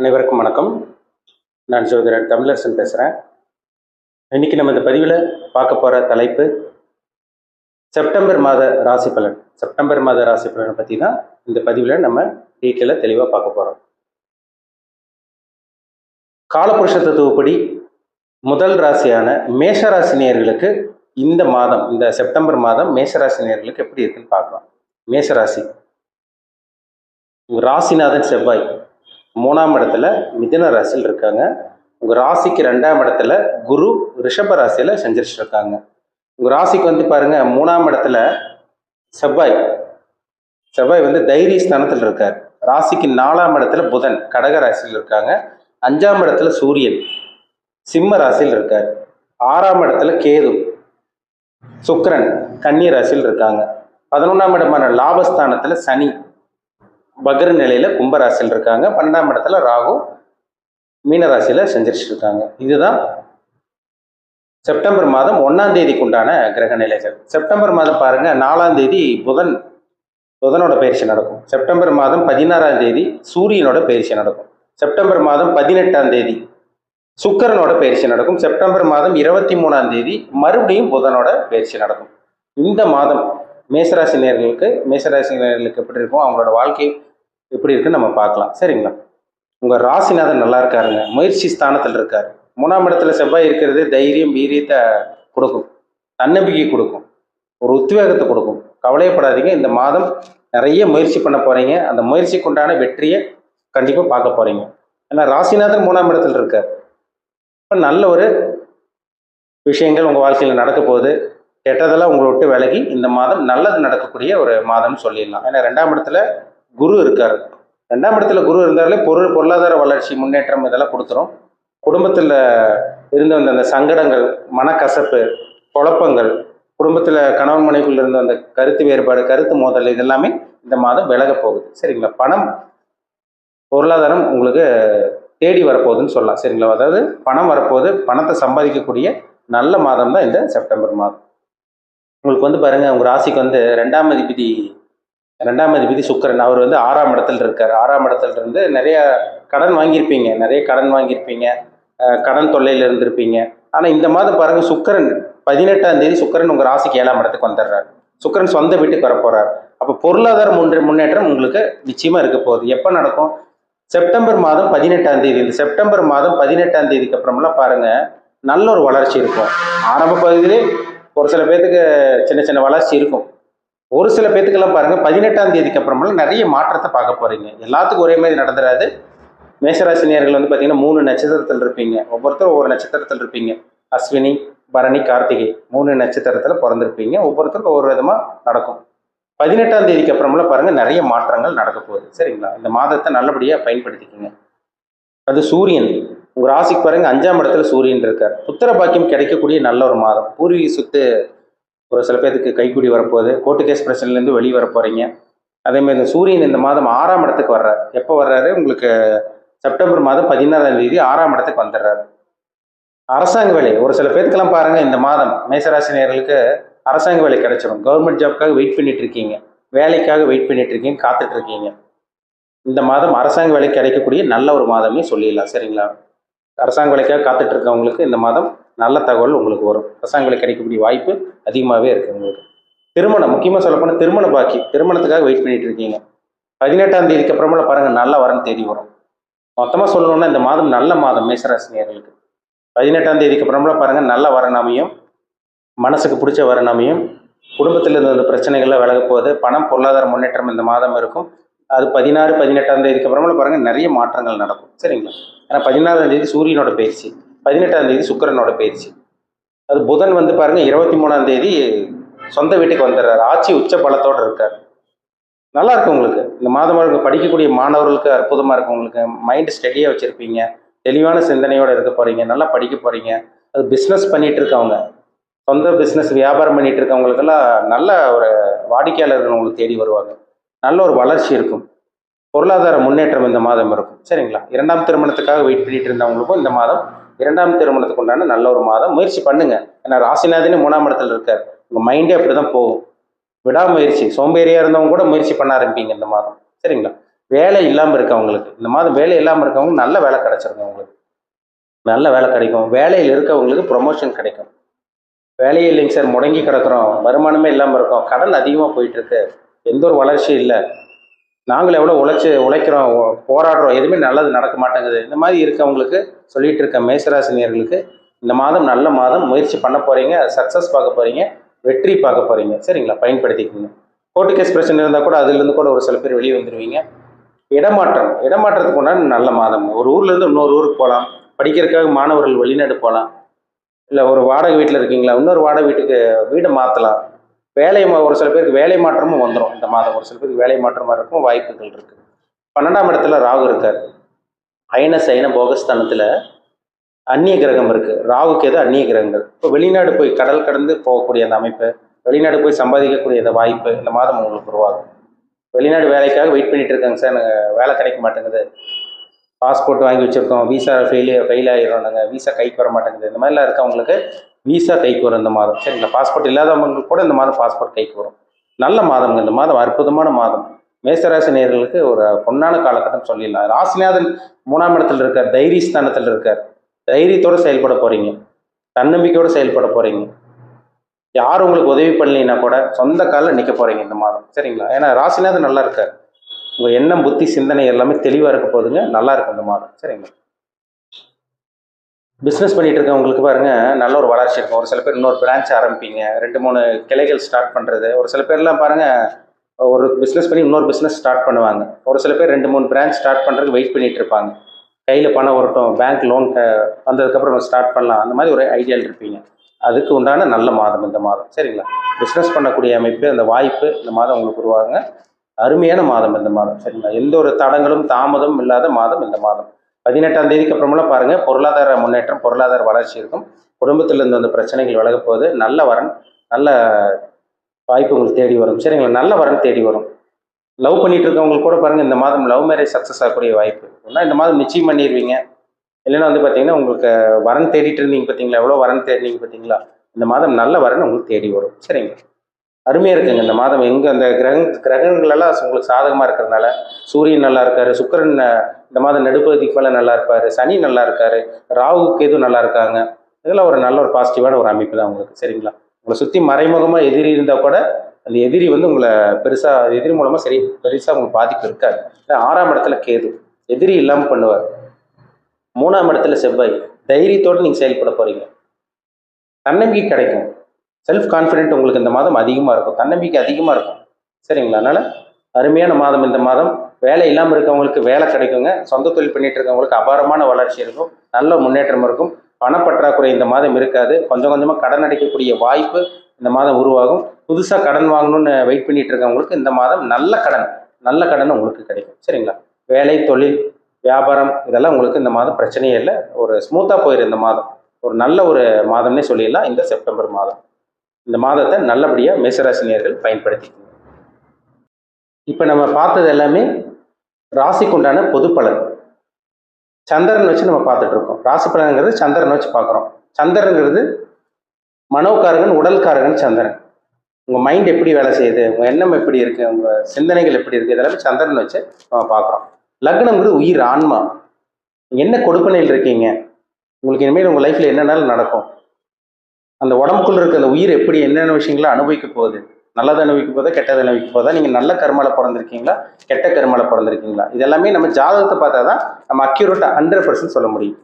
அனைவருக்கும் வணக்கம். நான் ஜோதிடர் தமிழரசன் பேசுகிறேன் இன்னைக்கு நம்ம இந்த பதிவில் பார்க்க போகிற தலைப்பு செப்டம்பர் மாத ராசி பலன். செப்டம்பர் மாத ராசி பலனை பற்றி தான் இந்த பதிவில் நம்ம டீட்டெயிலாக தெளிவாக பார்க்க போகிறோம் காலபுருஷ தத்துவப்படி முதல் ராசியான மேஷராசி நேர்களுக்கு இந்த மாதம் இந்த செப்டம்பர் மாதம் மேஷராசி நேர்களுக்கு எப்படி இருக்குன்னு பார்க்கலாம். மேஷராசி ராசிநாதன் செவ்வாய். மூணாம் இடத்துல மிதன ராசியில் இருக்காங்க. உங்கள் ராசிக்கு ரெண்டாம் இடத்துல குரு ரிஷப ராசியில் செஞ்சிருச்சு இருக்காங்க உங்கள் ராசிக்கு வந்து பாருங்கள் மூணாம் இடத்துல செவ்வாய். செவ்வாய் வந்து தைரிய ஸ்தானத்தில் இருக்கார். ராசிக்கு நாலாம் இடத்துல புதன் கடக ராசியில் இருக்காங்க. அஞ்சாம் இடத்துல சூரியன் சிம்ம ராசியில் இருக்கார். ஆறாம் இடத்துல கேது சுக்கரன் கன்னி ராசியில் இருக்காங்க. பதினொன்றாம் இடமான லாபஸ்தானத்தில் சனி. பக்ர நிலையில கும்பராசியில் இருக்காங்க. பன்னெண்டாம் இடத்துல ராகு மீனராசியில செஞ்சிருச்சு இருக்காங்க. இதுதான் செப்டம்பர் மாதம் ஒன்னாம் தேதிக்கு உண்டான கிரக நிலைகள். செப்டம்பர் மாதம் பாருங்க நாலாம் தேதி புதன் புதனோட பயிற்சி நடக்கும். செப்டம்பர் மாதம் பதினாறாம் தேதி சூரியனோட பயிற்சி நடக்கும். செப்டம்பர் மாதம் பதினெட்டாம் தேதி சுக்கரனோட பயிற்சி நடக்கும். செப்டம்பர் மாதம் இருபத்தி மூணாம் தேதி மறுபடியும் புதனோட பயிற்சி நடக்கும். இந்த மாதம் மேசராசி நேர்களுக்கு மேசராசி நேர்களுக்கு எப்படி இருக்கும் அவங்களோட வாழ்க்கை எப்படி இருக்குன்னு நம்ம பார்க்கலாம். சரிங்களா? உங்கள் ராசிநாதன் நல்லா இருக்காருங்க. முயற்சி ஸ்தானத்தில் இருக்கார். மூணாம் இடத்துல செவ்வாய் இருக்கிறது தைரியம் வீரியத்தை கொடுக்கும். தன்னம்பிக்கை கொடுக்கும். ஒரு உத்வேகத்தை கொடுக்கும். கவலையப்படாதீங்க. இந்த மாதம் நிறைய முயற்சி பண்ண போகிறீங்க அந்த முயற்சிக்கு உண்டான வெற்றியை கண்டிப்பாக பார்க்க போகிறீங்க ஏன்னா ராசிநாதன் மூணாம் இடத்துல இருக்கார். இப்போ நல்ல ஒரு விஷயங்கள் உங்கள் வாழ்க்கையில் நடக்க போகுது. கெட்டதெல்லாம் உங்களை விட்டு விலகி இந்த மாதம் நல்லது நடக்கக்கூடிய ஒரு மாதம்னு சொல்லிடலாம். ஏன்னா ரெண்டாம் இடத்துல குரு இருக்கார். ரெண்டாம் இடத்துல குரு இருந்தாலே பொருள் பொருளாதார வளர்ச்சி முன்னேற்றம் இதெல்லாம் கொடுத்துரும். குடும்பத்தில் இருந்து வந்த அந்த சங்கடங்கள் மனக்கசப்பு குழப்பங்கள் குடும்பத்தில் கணவன் மனைவிக்குள்ள இருந்த அந்த கருத்து வேறுபாடு கருத்து மோதல் இதெல்லாமே இந்த மாதம் விலக போகுது. சரிங்களா? பணம் பொருளாதாரம் உங்களுக்கு தேடி வரப்போகுதுன்னு சொல்லலாம். சரிங்களா? அதாவது பணம் வரப்போகுது. பணத்தை சம்பாதிக்கக்கூடிய நல்ல மாதம் தான் இந்த செப்டம்பர் மாதம். உங்களுக்கு வந்து பாருங்கள் உங்கள் ராசிக்கு வந்து ரெண்டாம் அதிபதி ரெண்டாம் அதிபதி சுக்கரன் அவர் வந்து ஆறாம் இடத்துல இருக்கார். ஆறாம் இடத்துல இருந்து நிறைய கடன் வாங்கியிருப்பீங்க. நிறைய கடன் வாங்கியிருப்பீங்க. கடன் தொல்லையில் இருந்திருப்பீங்க. ஆனால் இந்த மாதம் பாருங்கள் சுக்கரன் பதினெட்டாம் தேதி சுக்கரன் உங்கள் ராசிக்கு ஏழாம் இடத்துக்கு வந்துடுறார். சுக்கரன் சொந்த வீட்டுக்கு வரப்போகிறார் அப்போ பொருளாதார முன்னே முன்னேற்றம் உங்களுக்கு நிச்சயமாக இருக்க போகுது. எப்போ நடக்கும்? செப்டம்பர் மாதம் பதினெட்டாம் தேதி. இந்த செப்டம்பர் மாதம் பதினெட்டாம் தேதிக்கு அப்புறமெல்லாம் பாருங்கள் நல்ல ஒரு வளர்ச்சி இருக்கும். ஆரம்ப பகுதியிலே ஒரு சில பேர்த்துக்கு சின்ன சின்ன வளர்ச்சி இருக்கும். ஒரு சில பேத்துக்கெல்லாம் பாருங்க பதினெட்டாம் தேதிக்கு அப்புறமெல்லாம் நிறைய மாற்றத்தை பார்க்க போறீங்க. எல்லாத்துக்கும் ஒரே மாதிரி நடந்துடாது மேஷராசினியர்கள் வந்து பார்த்தீங்கன்னா மூணு நட்சத்திரத்தில் இருப்பீங்க. ஒவ்வொருத்தரும் ஒவ்வொரு நட்சத்திரத்தில் இருப்பீங்க. அஸ்வினி பரணி கார்த்திகை மூணு நட்சத்திரத்தில் பிறந்திருப்பீங்க. ஒவ்வொருத்தருக்கும் ஒவ்வொரு விதமாக நடக்கும். பதினெட்டாம் தேதிக்கு அப்புறமெல்லாம் பாருங்கள் நிறைய மாற்றங்கள் நடக்க போகுது. சரிங்களா? இந்த மாதத்தை நல்லபடியாக பயன்படுத்திக்கோங்க. அது சூரியன். உங்கள் ராசிக்கு பாருங்கள் அஞ்சாம் இடத்துல சூரியன் இருக்கார். புத்திர பாக்கியம் கிடைக்கக்கூடிய நல்ல ஒரு மாதம். பூர்வீக சொத்து ஒரு சில பேர்த்துக்கு கைக்கூடி வரப்போகுது. கோர்ட்டு கேஸ் பிரச்சனைலேருந்து வெளியே வர போகிறீங்க அதேமாதிரி இந்த சூரியன் இந்த மாதம் ஆறாம் இடத்துக்கு வர்றாரு. எப்போ வர்றாரு? உங்களுக்கு செப்டம்பர் மாதம் பதினாறாம் தேதி ஆறாம் இடத்துக்கு வந்துடுறாரு. அரசாங்க வேலை. ஒரு சில பேருக்கெல்லாம் பாருங்கள் இந்த மாதம் மேசராசி நேயர்களுக்கு அரசாங்க வேலை கிடைச்சிடும் கவர்மெண்ட் ஜாப்க்காக வெயிட் பண்ணிட்டு இருக்கீங்க. வேலைக்காக வெயிட் பண்ணிட்டு இருக்கீங்க காத்துட்டு இருக்கீங்க. இந்த மாதம் அரசாங்க வேலை கிடைக்கக்கூடிய நல்ல ஒரு மாதமே சொல்லிடலாம். சரிங்களா? அரசாங்க வேலைக்காக காத்துட்டு இருக்கவங்களுக்கு இந்த மாதம் நல்ல தகவல் உங்களுக்கு வரும். பசங்களுக்கு கிடைக்கக்கூடிய வாய்ப்பு அதிகமாகவே இருக்குது உங்களுக்கு. திருமணம் முக்கியமாக சொல்லப்போனால் திருமண பாக்கி திருமணத்துக்காக வெயிட் பண்ணிட்டு இருக்கீங்க. பதினெட்டாம் தேதிக்கு அப்புறமெல்லாம் பாருங்கள் நல்ல வரன் தேதி வரும். மொத்தமாக சொல்லணும்னா இந்த மாதம் நல்ல மாதம் மேசராசினியர்களுக்கு பதினெட்டாம் தேதிக்கு அப்புறமெல்லாம் பாருங்கள் நல்ல வரன் அமையும். மனசுக்கு பிடிச்ச வரன் அமையும். குடும்பத்தில் இருந்த பிரச்சனைகள்லாம் விலக போகுது. பணம் பொருளாதார முன்னேற்றம் இந்த மாதம் இருக்கும். அது பதினாறு பதினெட்டாம் தேதிக்கு அப்புறமெல்லாம் பாருங்க நிறைய மாற்றங்கள் நடக்கும். சரிங்களா? ஏன்னா பதினாறாம் தேதி சூரியனோட பயிற்சி. பதினெட்டாம் தேதி சுக்கரனோட பயிற்சி. அது புதன் வந்து பாருங்கள் இருபத்தி மூணாம் தேதி சொந்த வீட்டுக்கு வந்துடுறாரு. ஆட்சி உச்ச பலத்தோடு இருக்கார். நல்லா இருக்கும் உங்களுக்கு. இந்த மாதம் உங்களுக்கு படிக்கக்கூடிய மாணவர்களுக்கு அற்புதமாக இருக்கும் உங்களுக்கு. மைண்டு ஸ்டடியாக வச்சுருப்பீங்க. தெளிவான சிந்தனையோடு இருக்க போகிறீங்க நல்லா படிக்க போகிறீங்க அது பிஸ்னஸ் பண்ணிகிட்டு இருக்கவங்க. சொந்த பிஸ்னஸ் வியாபாரம் பண்ணிகிட்டு இருக்கவங்களுக்கெல்லாம் நல்ல ஒரு வாடிக்கையாளர்கள் உங்களுக்கு தேடி வருவாங்க. நல்ல ஒரு வளர்ச்சி இருக்கும். பொருளாதார முன்னேற்றம் இந்த மாதம் இருக்கும். சரிங்களா? இரண்டாம் திருமணத்துக்காக வெயிட் பண்ணிட்டு இருந்தவங்களுக்கும் இந்த மாதம் இரண்டாம் திருமணத்துக்கு உண்டான நல்ல ஒரு மாதம். முயற்சி பண்ணுங்க. ஏன்னா ராசிநாதனே மூணாம் இடத்துல இருக்கார். உங்கள் மைண்டே அப்படிதான் போகும். விடாமுயற்சி. சோம்பேறியா இருந்தவங்க கூட முயற்சி பண்ண ஆரம்பிப்பீங்க இந்த மாதம். சரிங்களா? வேலை இல்லாமல் இருக்கவங்களுக்கு. இந்த மாதம் வேலை இல்லாமல் இருக்கவங்க நல்ல வேலை கிடைச்சிருக்கும் உங்களுக்கு. நல்ல வேலை கிடைக்கும். வேலையில் இருக்கவங்களுக்கு ப்ரொமோஷன் கிடைக்கும். வேலையே இல்லைங்க சார். முடங்கி கிடக்குறோம். வருமானமே இல்லாமல் இருக்கோம். கடன் அதிகமாக போயிட்டு இருக்கு. எந்த ஒரு வளர்ச்சியும் இல்லை. நாங்கள் எவ்வளோ உழைச்சி உழைக்கிறோம் போராடுறோம் எதுவுமே நல்லது நடக்க மாட்டேங்குது. இந்த மாதிரி இருக்கவங்களுக்கு சொல்லிட்டு இருக்க மேசராசினியர்களுக்கு இந்த மாதம் நல்ல மாதம் முயற்சி பண்ண போகிறீங்க சக்ஸஸ் பார்க்க போகிறீங்க வெற்றி பார்க்க போகிறீங்க சரிங்களா? பயன்படுத்திக்கோங்க. கோர்ட்டு கேஸ் பிரச்சனை இருந்தால் கூட அதுலேருந்து கூட ஒரு சில பேர் வெளியே வந்துடுவீங்க இடமாற்றம். இடமாற்றத்துக்கு உண்டான நல்ல மாதம். ஒரு ஊர்லேருந்து இன்னொரு ஊருக்கு போகலாம். படிக்கிறதுக்காக மாணவர்கள் வெளிநாடு போகலாம். இல்லை ஒரு வாடகை வீட்டில் இருக்கீங்களா? இன்னொரு வாடகை வீட்டுக்கு வீடை மாற்றலாம் வேலை மா- ஒரு சில பேருக்கு வேலை மாற்றமும் வந்துடும் இந்த மாதம். ஒரு சில பேருக்கு வேலை மாற்றமாக இருக்கும் வாய்ப்புகள் இருக்கு. பன்னெண்டாம் இடத்துல ராகு இருக்கார். அயன சைன போகஸ்தானத்தில் அந்நிய கிரகம் இருக்கு. ராகுக்கு எது அந்நிய கிரகங்கள்? இப்போ வெளிநாடு போய் கடல் கடந்து போகக்கூடிய அந்த அமைப்பு வெளிநாடு போய் சம்பாதிக்கக்கூடிய அந்த வாய்ப்பு இந்த மாதம் உங்களுக்கு உருவாகும். வெளிநாடு வேலைக்காக வெயிட் பண்ணிட்டு இருக்காங்க சார் நாங்கள் வேலை கிடைக்க மாட்டேங்குது. பாஸ்போர்ட் வாங்கி வச்சுருக்கோம். விசா ஃபெயிலியர் ஃபெயில் ஆகிடும் நாங்கள் விசா கைக்கு வர மாட்டேங்குது. இந்த மாதிரிலாம் இருக்கவங்களுக்கு விசா கைக்கு வரும் இந்த மாதம். சரிங்களா பாஸ்போர்ட் இல்லாதவங்களுக்கு கூட இந்த மாதம் பாஸ்போர்ட் கைக்கு வரும். நல்ல மாதம் இந்த மாதம் அற்புதமான மாதம். மேசராசி நேர்களுக்கு ஒரு பொன்னான காலகட்டம் சொல்லிடலாம். ராசிநாதன் மூணாம் இடத்துல இருக்கார் தைரிய ஸ்தானத்தில் இருக்கார். தைரியத்தோட செயல்பட போறீங்க. தன்னம்பிக்கையோட செயல்பட போகிறீங்க யார் உங்களுக்கு உதவி பண்ணலைன்னா கூட சொந்த காலில் நிற்க போறீங்க இந்த மாதம். சரிங்களா? ஏன்னா ராசிநாதன் நல்லா இருக்கார். உங்கள் எண்ணம் புத்தி சிந்தனை எல்லாமே தெளிவாக இருக்க போதுங்க. நல்லா இருக்கும் இந்த மாதம். சரிங்களா? பிஸ்னஸ் பண்ணிட்டு இருக்கவங்களுக்கு பாருங்க நல்ல ஒரு வளர்ச்சி இருக்கும் ஒரு சில பேர் இன்னொரு பிரான்ச் ஆரம்பிப்பீங்க. ரெண்டு மூணு கிளைகள் ஸ்டார்ட் பண்ணுறது ஒரு சில பேர்லாம் பாருங்கள் ஒரு பிஸ்னஸ் பண்ணி இன்னொரு பிஸ்னஸ் ஸ்டார்ட் பண்ணுவாங்க. ஒரு சில பேர் ரெண்டு மூணு பிரான்ச் ஸ்டார்ட் பண்ணுறதுக்கு வெயிட் பண்ணிட்டு இருப்பாங்க. கையில் பணம் வரட்டும் பேங்க் லோன் வந்ததுக்கப்புறம் ஸ்டார்ட் பண்ணலாம். அந்த மாதிரி ஒரு ஐடியாவில் இருப்பீங்க. அதுக்கு உண்டான நல்ல மாதம் இந்த மாதம். சரிங்களா? பிஸ்னஸ் பண்ணக்கூடிய அமைப்பு அந்த வாய்ப்பு இந்த மாதம் உங்களுக்கு உருவாங்க அருமையான மாதம் இந்த மாதம். சரிங்களா? எந்த ஒரு தடங்களும் தாமதமும் இல்லாத மாதம் இந்த மாதம். பதினெட்டாம் தேதிக்கு அப்புறமெல்லாம் பாருங்க. பொருளாதார முன்னேற்றம் பொருளாதார வளர்ச்சி இருக்கும். குடும்பத்தில் இருந்து வந்த பிரச்சனைகள் விலக போகுது. நல்ல வரன் நல்ல வாய்ப்பு உங்களுக்கு தேடி வரும். சரிங்களா? நல்ல வரன் தேடி வரும். லவ் பண்ணிட்டு இருக்கவங்களுக்கு கூட பாருங்க இந்த மாதம் லவ் மேரேஜ் சக்ஸஸ் ஆகக்கூடிய வாய்ப்பு. ஒன்றா இந்த மாதம் நிச்சயம் பண்ணிடுவீங்க இல்லைன்னா வந்து பார்த்தீங்கன்னா உங்களுக்கு வரன் தேடிட்டு இருந்தீங்க பார்த்தீங்களா எவ்வளோ வரன் தேடினீங்க பார்த்தீங்களா இந்த மாதம் நல்ல வரன் உங்களுக்கு தேடி வரும். சரிங்க அருமையாக இருக்குங்க இந்த மாதம். எங்கே அந்த கிரக கிரகங்களெல்லாம் உங்களுக்கு சாதகமாக இருக்கிறதுனால சூரியன் நல்லா இருக்காரு. சுக்கிரன் இந்த மாதம் நடுப்பகுதிக்கு மேலே நல்லா இருப்பார் சனி நல்லா இருக்காரு ராகு கேது நல்லா இருக்காங்க. இதெல்லாம் ஒரு நல்ல ஒரு பாசிட்டிவான ஒரு அமைப்பு தான் உங்களுக்கு சரிங்களா? உங்களை சுற்றி மறைமுகமாக எதிரி இருந்தால் கூட அந்த எதிரி வந்து உங்களை பெருசாக எதிரி மூலமாக சரி பெருசாக உங்களுக்கு பாதிப்பு இருக்காது. ஆறாம் இடத்துல கேது எதிரி இல்லாமல் பண்ணுவார். மூணாம் இடத்துல செவ்வாய் தைரியத்தோடு நீங்கள் செயல்பட போகிறீங்க தன்னம்பிக்கை கிடைக்கும். செல்ஃப் கான்ஃபிடென்ட் உங்களுக்கு இந்த மாதம் அதிகமாக இருக்கும். தன்னம்பிக்கை அதிகமாக இருக்கும். சரிங்களா? அதனால் அருமையான மாதம் இந்த மாதம். வேலை இல்லாமல் இருக்கவங்களுக்கு வேலை கிடைக்குங்க. சொந்த தொழில் பண்ணிட்டு இருக்கவங்களுக்கு அபாரமான வளர்ச்சி இருக்கும். நல்ல முன்னேற்றம் இருக்கும். பணப்பற்றாக்குறை இந்த மாதம் இருக்காது. கொஞ்சம் கொஞ்சமாக கடன் அடைக்கக்கூடிய வாய்ப்பு இந்த மாதம் உருவாகும். புதுசாக கடன் வாங்கணும்னு வெயிட் பண்ணிட்டு இருக்கவங்களுக்கு இந்த மாதம் நல்ல கடன் நல்ல கடன் உங்களுக்கு கிடைக்கும். சரிங்களா? வேலை தொழில் வியாபாரம் இதெல்லாம் உங்களுக்கு இந்த மாதம் பிரச்சனையே இல்லை. ஒரு ஸ்மூத்தாக போயிரு இந்த மாதம். ஒரு நல்ல ஒரு மாதம்னே சொல்லிடலாம். இந்த செப்டம்பர் மாதம். இந்த மாதத்தை நல்லபடியாக மேசராசினியர்கள் பயன்படுத்திக்கணும் இப்போ நம்ம பார்த்தது எல்லாமே ராசிக்கு உண்டான பொது பலன். சந்திரன் வச்சு நம்ம பார்த்துட்டு இருக்கோம் ராசி பலன்கிறது சந்திரன் வச்சு பார்க்குறோம். சந்திரங்கிறது மனோக்காரகன் உடல்காரகன் சந்திரன். உங்கள் மைண்ட் எப்படி வேலை செய்யுது? உங்கள் எண்ணம் எப்படி இருக்குது உங்கள் சிந்தனைகள் எப்படி இருக்குது இதெல்லாம் சந்திரன் வச்சு நம்ம பார்க்குறோம். லக்னம்ங்கிறது உயிர் ஆன்மா. என்ன கொடுப்பனையில் இருக்கீங்க? உங்களுக்கு இனிமேல் உங்கள் லைஃப்பில் என்னென்னாலும் நடக்கும்? அந்த உடம்புக்குள்ள இருக்க அந்த உயிர் எப்படி என்னென்ன விஷயங்களை அனுபவிக்க போகுது? நல்லதை அனுபவிக்க போதா கெட்டதை அனுபவிக்க போதா நீங்கள் நல்ல கர்மால பிறந்திருக்கீங்களா? கெட்ட கர்மால பிறந்திருக்கீங்களா? இதெல்லாமே நம்ம ஜாதகத்தை பார்த்தா தான் நம்ம அக்யூரேட்டாக ஹண்ட்ரட் பர்சன்ட் சொல்ல முடியும்.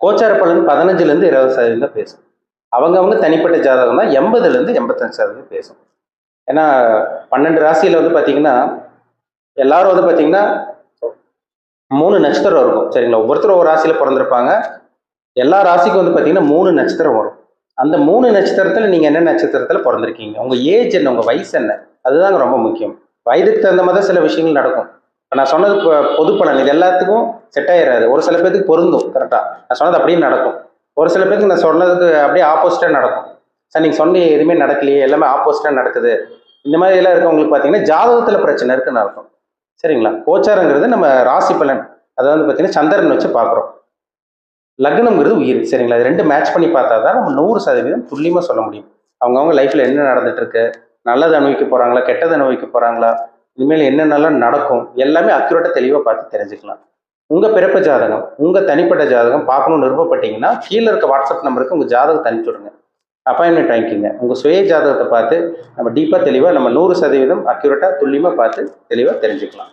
கோச்சார பலன் பதினஞ்சுலேருந்து இருபது சதவீதம் தான் பேசும். அவங்க தனிப்பட்ட ஜாதகம் தான் எண்பதுலேருந்து எண்பத்தஞ்சு சதவீதம் பேசும். ஏன்னா பன்னெண்டு ராசியில் வந்து பார்த்தீங்கன்னா எல்லாரும் வந்து பார்த்தீங்கன்னா மூணு நட்சத்திரம் இருக்கும். சரிங்களா? ஒவ்வொருத்தரும் ஒரு ராசியில் பிறந்திருப்பாங்க. எல்லா ராசிக்கும் வந்து பார்த்தீங்கன்னா மூணு நட்சத்திரம் வரும். அந்த மூணு நட்சத்திரத்தில் நீங்கள் என்ன நட்சத்திரத்தில் பிறந்திருக்கீங்க? உங்கள் ஏஜ் என்ன உங்கள் வயசு என்ன? அதுதாங்க ரொம்ப முக்கியம். வயதுக்கு தகுந்த மாதிரி தான் சில விஷயங்கள் நடக்கும். நான் சொன்னது பொது பலன். இது எல்லாத்துக்கும் செட் ஆயிடாது ஒரு சில பேருக்கு பொருந்தும் கரெக்டாக நான் சொன்னது அப்படியே நடக்கும். ஒரு சில பேருக்கு நான் சொன்னதுக்கு அப்படியே ஆப்போசிட்டாக நடக்கும். சார் நீங்கள் சொன்ன எதுவுமே நடக்கலையே எல்லாமே ஆப்போசிட்டாக நடக்குது. இந்த மாதிரி எல்லாம் இருக்கவங்களுக்கு பார்த்தீங்கன்னா ஜாதகத்தில் பிரச்சனை இருக்குன்னு அர்த்தம். சரிங்களா? கோச்சாரங்கிறது நம்ம ராசி பலன். அதை வந்து பார்த்தீங்கன்னா சந்திரன் வச்சு பார்க்குறோம் லக்னம்ங்கிறது உயிர் சரிங்களா? இது ரெண்டு மேட்ச் பண்ணி பார்த்தா தான் நம்ம நூறு சதவீதம் துல்லியமாக சொல்ல முடியும். அவங்கவுங்க லைஃப்பில் என்ன நடந்துட்டு இருக்கு நல்லது அனுபவிக்க போகிறாங்களா கெட்டது அனுபவிக்க போகிறாங்களா இனிமேல் என்னென்னலாம் நடக்கும் எல்லாமே அக்யூரேட்டாக தெளிவாக பார்த்து தெரிஞ்சுக்கலாம். உங்கள் பிறப்பு ஜாதகம் உங்கள் தனிப்பட்ட ஜாதகம் பார்க்கணும்னு விருப்பப்பட்டீங்கன்னா கீழே இருக்க வாட்ஸ்அப் நம்பருக்கு உங்கள் ஜாதகத்தை அனுப்பிச்சி விடுங்க. அப்பாயின்மெண்ட் வாங்கிக்கிங்க. உங்கள் சுய ஜாதகத்தை பார்த்து நம்ம டீப்பாக தெளிவாக நம்ம நூறு சதவீதம் அக்யூரேட்டாக துல்லியமாக பார்த்து தெளிவாக தெரிஞ்சுக்கலாம்.